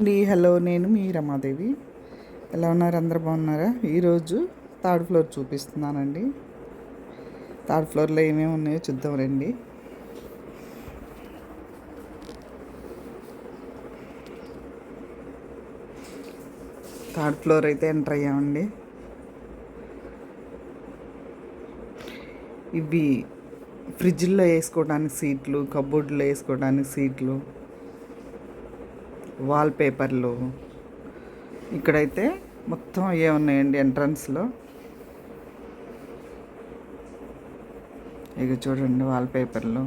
అండి హలో నేను మీ రమాదేవి. ఎలా ఉన్నారు? అందరు బాగున్నారా? ఈరోజు థర్డ్ ఫ్లోర్ చూపిస్తున్నానండి. థర్డ్ ఫ్లోర్లో ఏమేమి ఉన్నాయో చూద్దాం రండి. థర్డ్ ఫ్లోర్ అయితే ఎంటర్ అయ్యామండి. ఇవి ఫ్రిడ్జ్లో వేసుకోవడానికి సీట్లు కబోర్డ్లో వేసుకోవడానికి సీట్లు వాల్ పేపర్లు ఇక్కడైతే మొత్తం అయ్యే ఉన్నాయండి ఎంట్రన్స్లో ఇక చూడండి వాల్ పేపర్లు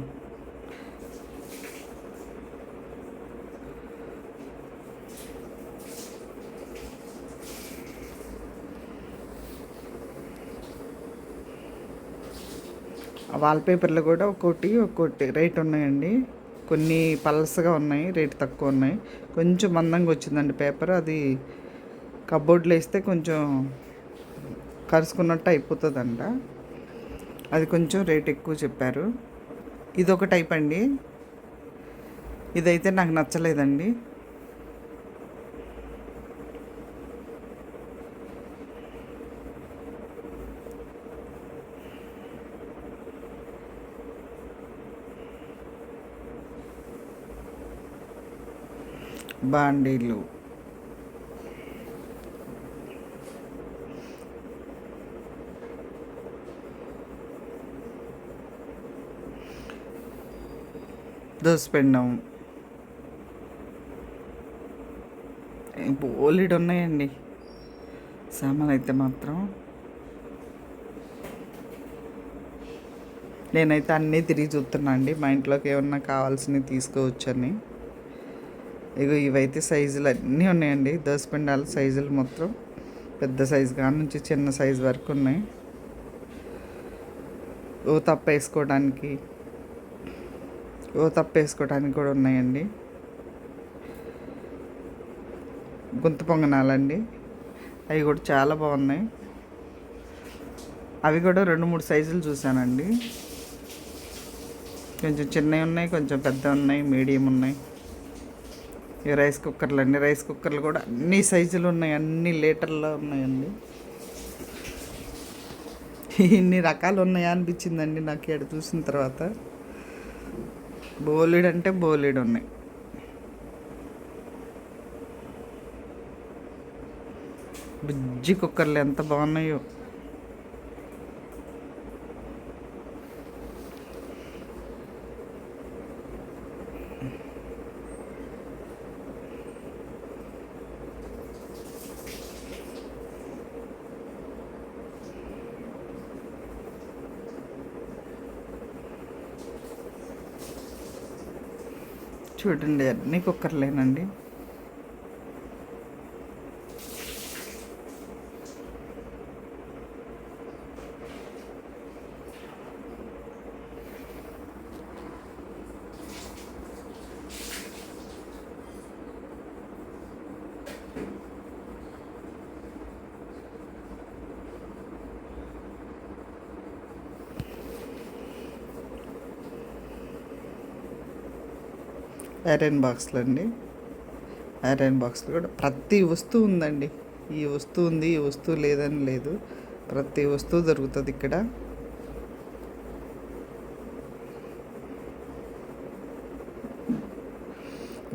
వాల్ కూడా ఒక్కోటి ఒక్కోటి రేట్ ఉన్నాయండి. కొన్ని పలసగా ఉన్నాయి రేటు తక్కువ ఉన్నాయి. కొంచెం మందంగా వచ్చిందండి పేపర్. అది కబోర్డ్లో వేస్తే కొంచెం కరుసుకున్నట్టు అయిపోతుందంట. అది కొంచెం రేట్ ఎక్కువ చెప్పారు. ఇది ఒక టైప్ అండి. ఇదైతే నాకు నచ్చలేదండి. బాండీలు. దోసపెండం. బోలిడు ఉన్నాయండి సామాన్ అయితే మాత్రం. నేనైతే అన్నీ తిరిగి చూస్తున్నా అండి. మా ఇంట్లోకి ఏమన్నా కావాల్సినవి తీసుకోవచ్చని. ఇగో ఇవైతే సైజులు అన్నీ ఉన్నాయండి. దోసపిండాల సైజులు మొత్తం పెద్ద సైజు కాడ నుంచి చిన్న సైజు వరకు ఉన్నాయి. ఓ తప్ప వేసుకోవడానికి ఓ తప్ప వేసుకోవడానికి కూడా ఉన్నాయండి. గుంత పొంగనాలండి. అవి కూడా చాలా బాగున్నాయి. అవి కూడా రెండు మూడు సైజులు చూశానండి. కొంచెం చిన్నవి ఉన్నాయి కొంచెం పెద్ద ఉన్నాయి మీడియం ఉన్నాయి. ఈ రైస్ కుక్కర్లు అన్ని రైస్ కుక్కర్లు కూడా అన్ని సైజులు ఉన్నాయి. అన్ని లీటర్లో ఉన్నాయండి. ఇన్ని రకాలు ఉన్నాయా అనిపించిందండి నాకు ఇక్కడ చూసిన తర్వాత. బోలెడు అంటే బోలెడు ఉన్నాయి. బుజ్జి కుక్కర్లు ఎంత బాగున్నాయో. చూడండి అన్నీ కుక్కర్లేనండి. ఐరన్ బాక్స్లు అండి. ఐరన్ బాక్స్లు కూడా ప్రతి వస్తువు ఉందండి. ఈ వస్తువు ఉంది ఈ వస్తువు లేదని లేదు. ప్రతి వస్తువు దొరుకుతుంది ఇక్కడ.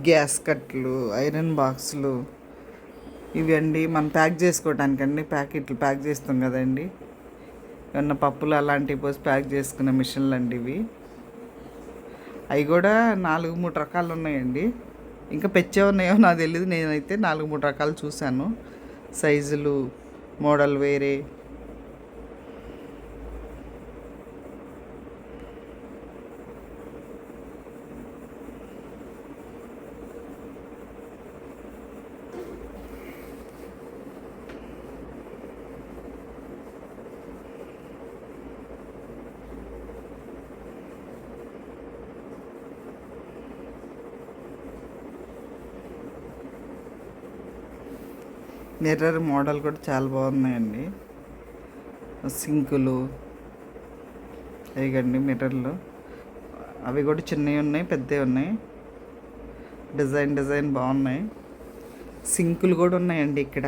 గ్యాస్ కట్లు ఐరన్ బాక్సులు ఇవి అండి. మనం ప్యాక్ చేసుకోవడానికండి ప్యాకెట్లు ప్యాక్ చేస్తాం కదండి. ఏమన్నా పప్పులు అలాంటివి పోసి ప్యాక్ చేసుకునే మిషన్లు అండి ఇవి. అవి కూడా నాలుగు మూడు రకాలు ఉన్నాయండి. ఇంకా పెచ్చే ఉన్నాయో నాకు తెలియదు నేనైతే నాలుగు మూడు రకాలు చూశాను. సైజులు మోడల్ వేరే మిర్రర్ మోడల్ కూడా చాలా బాగున్నాయండి. సింకులు ఇవ్వండి మిర్రర్లు. అవి కూడా చిన్నవి ఉన్నాయి పెద్దవి ఉన్నాయి. డిజైన్ డిజైన్ బాగున్నాయి. సింకులు కూడా ఉన్నాయండి ఇక్కడ.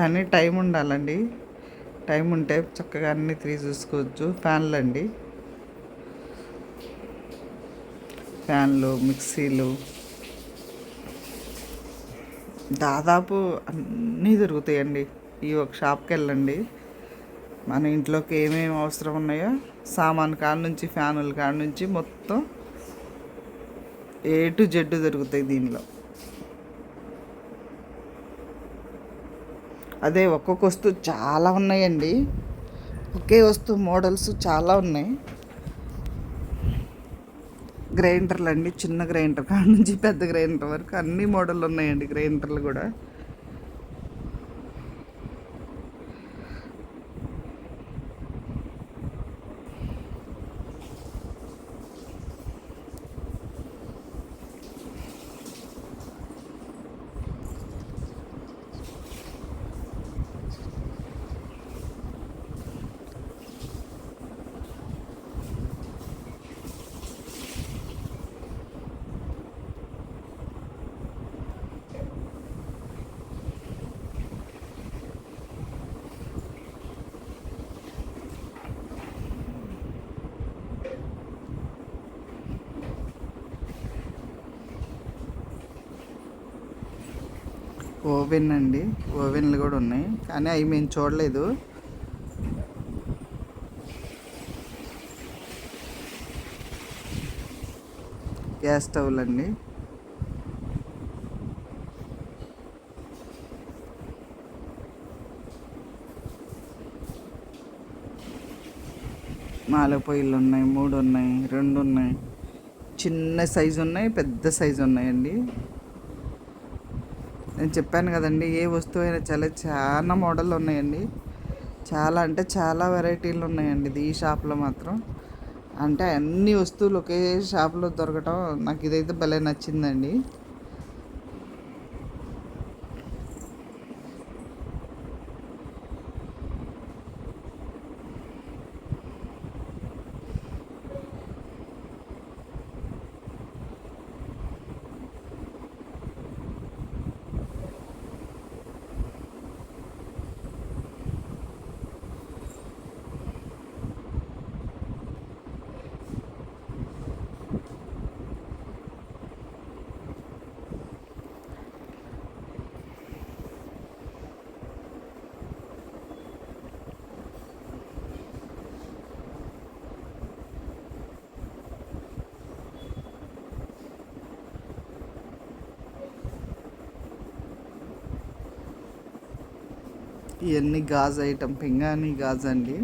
కానీ టైం ఉండాలండి. టైం ఉంటే చక్కగా అన్ని త్రీ చూసుకోవచ్చు. ఫ్యాన్లు అండి. ఫ్యాన్లు మిక్సీలు. దాదాపు అన్నీ దొరుకుతాయండి. ఈ ఒక షాప్కి వెళ్ళండి మన ఇంట్లోకి ఏమేమి అవసరం ఉన్నాయో సామాన్ కాడ నుంచి ఫ్యానుల కాడ నుంచి మొత్తం ఏ టు జెడ్ దొరుకుతాయి దీనిలో. అదే ఒక్కొక్క వస్తువు చాలా ఉన్నాయండి. ఒకే వస్తువు మోడల్స్ చాలా ఉన్నాయి. గ్రైండర్లు అండి చిన్న గ్రైండర్ కాడ నుంచి పెద్ద గ్రైండర్ వరకు అన్ని మోడల్ ఉన్నాయండి గ్రైండర్లు కూడా. ఓవెన్ అండి. ఓవెన్లు కూడా ఉన్నాయి. కానీ అవి మేము చూడలేదు. గ్యాస్ స్టవ్లు అండి. నాలుగు పొయ్యిలు ఉన్నాయి మూడు ఉన్నాయి రెండు ఉన్నాయి. చిన్న సైజు ఉన్నాయి పెద్ద సైజు ఉన్నాయండి. నేను చెప్పాను కదండి ఏ వస్తువు అయినా చాలా చాలా మోడల్ ఉన్నాయండి. చాలా అంటే చాలా వెరైటీలు ఉన్నాయండి ఇది ఈ షాప్లో మాత్రం. అంటే అన్ని వస్తువులు ఒకే షాప్లో దొరకటం నాకు ఇదైతే భలే నచ్చిందండి. ఇవన్నీ గాజు ఐటమ్ పింగాణి గాజు అండి.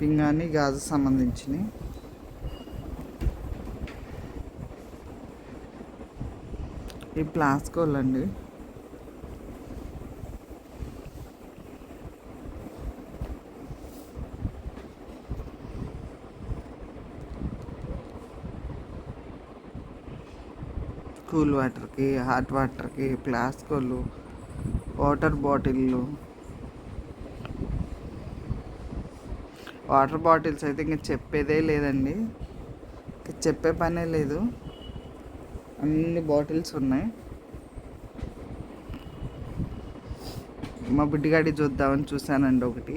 పింగాణి గాజు సంబంధించినవి. ఈ ప్లాస్కోల్ అండి కూల్ వాటర్కి హాట్ వాటర్కి ప్లాస్కోలు వాటర్ బాటిళ్ళు వాటర్ బాటిల్స్ అయితే ఇంకా చెప్పేదే లేదండి. ఇంకా చెప్పే పనే లేదు. అన్ని బాటిల్స్ ఉన్నాయి. మా బుడ్డిగాడి చూద్దామని చూశానండి ఒకటి.